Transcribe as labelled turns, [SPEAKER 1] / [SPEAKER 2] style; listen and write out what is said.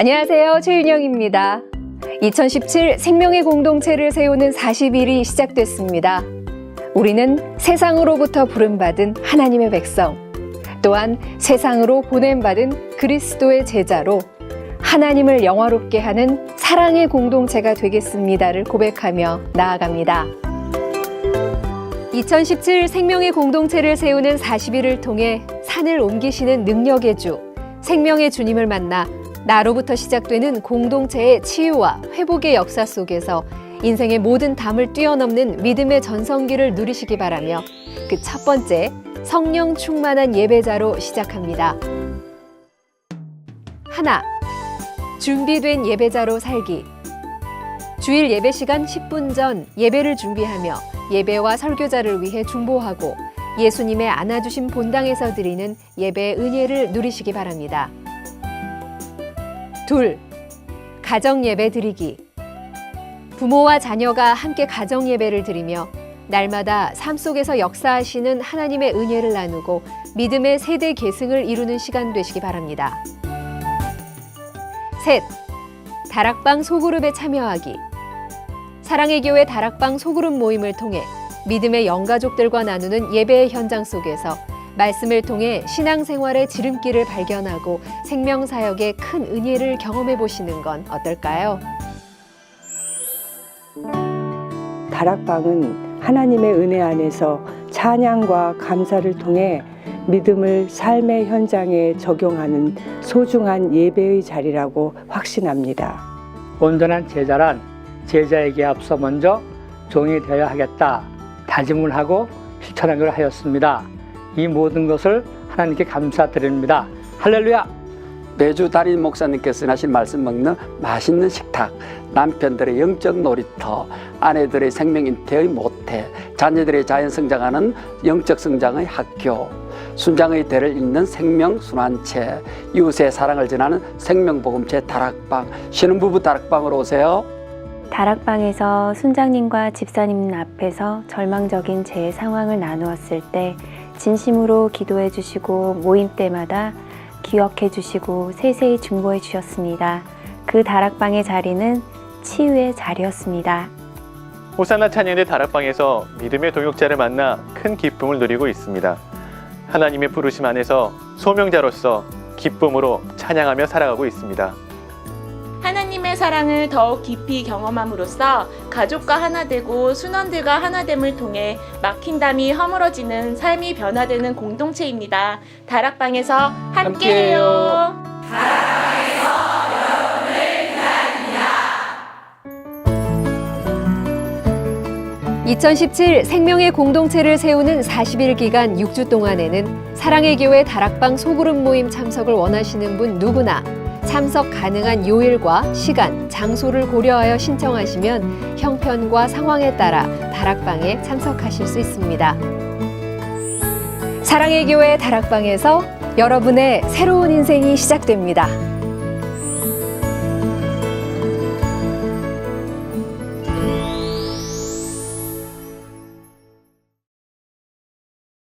[SPEAKER 1] 안녕하세요. 최윤영입니다. 2017 생명의 공동체를 세우는 40일이 시작됐습니다. 우리는 세상으로부터 부름받은 하나님의 백성, 또한 세상으로 보냄받은 그리스도의 제자로 하나님을 영화롭게 하는 사랑의 공동체가 되겠습니다를 고백하며 나아갑니다. 2017 생명의 공동체를 세우는 40일을 통해 산을 옮기시는 능력의 주, 생명의 주님을 만나 나로부터 시작되는 공동체의 치유와 회복의 역사 속에서 인생의 모든 담을 뛰어넘는 믿음의 전성기를 누리시기 바라며 그 첫 번째 성령 충만한 예배자로 시작합니다. 하나, 준비된 예배자로 살기. 주일 예배 시간 10분 전 예배를 준비하며 예배와 설교자를 위해 중보하고 예수님의 안아주신 본당에서 드리는 예배의 은혜를 누리시기 바랍니다. 둘, 가정 예배 드리기. 부모와 자녀가 함께 가정 예배를 드리며 날마다 삶 속에서 역사하시는 하나님의 은혜를 나누고 믿음의 세대 계승을 이루는 시간 되시기 바랍니다. 셋, 다락방 소그룹에 참여하기. 사랑의 교회 다락방 소그룹 모임을 통해 믿음의 영가족들과 나누는 예배의 현장 속에서 말씀을 통해 신앙생활의 지름길을 발견하고 생명사역의 큰 은혜를 경험해 보시는 건 어떨까요?
[SPEAKER 2] 다락방은 하나님의 은혜 안에서 찬양과 감사를 통해 믿음을 삶의 현장에 적용하는 소중한 예배의 자리라고 확신합니다.
[SPEAKER 3] 온전한 제자란 제자에게 앞서 먼저 종이 되어야 하겠다 다짐을 하고 실천하기로 하였습니다. 이 모든 것을 하나님께 감사드립니다. 할렐루야!
[SPEAKER 4] 매주 담임 목사님께서 하신 말씀 먹는 맛있는 식탁, 남편들의 영적 놀이터, 아내들의 생명 인태의 모태, 자녀들의 자연 성장하는 영적 성장의 학교, 순장의 대를 잇는 생명 순환체, 이웃의 사랑을 전하는 생명복음체 다락방, 신혼부부 다락방으로 오세요.
[SPEAKER 5] 다락방에서 순장님과 집사님 앞에서 절망적인 제 상황을 나누었을 때 진심으로 기도해 주시고 모임 때마다 기억해 주시고 세세히 중보해 주셨습니다. 그 다락방의 자리는 치유의 자리였습니다.
[SPEAKER 6] 호산나 찬양대 다락방에서 믿음의 동역자를 만나 큰 기쁨을 누리고 있습니다. 하나님의 부르심 안에서 소명자로서 기쁨으로 찬양하며 살아가고 있습니다.
[SPEAKER 7] 사랑을 더욱 깊이 경험함으로써 가족과 하나 되고 순원들과 하나됨을 통해 막힌 담이 허물어지는 삶이 변화되는 공동체입니다. 다락방에서 함께해요.
[SPEAKER 1] 2017 생명의 공동체를 세우는 40일 기간 6주 동안에는 사랑의 교회 다락방 소그룹 모임 참석을 원하시는 분 누구나 참석 가능한 요일과 시간, 장소를 고려하여 신청하시면 형편과 상황에 따라 다락방에 참석하실 수 있습니다. 사랑의 교회 다락방에서 여러분의 새로운 인생이 시작됩니다.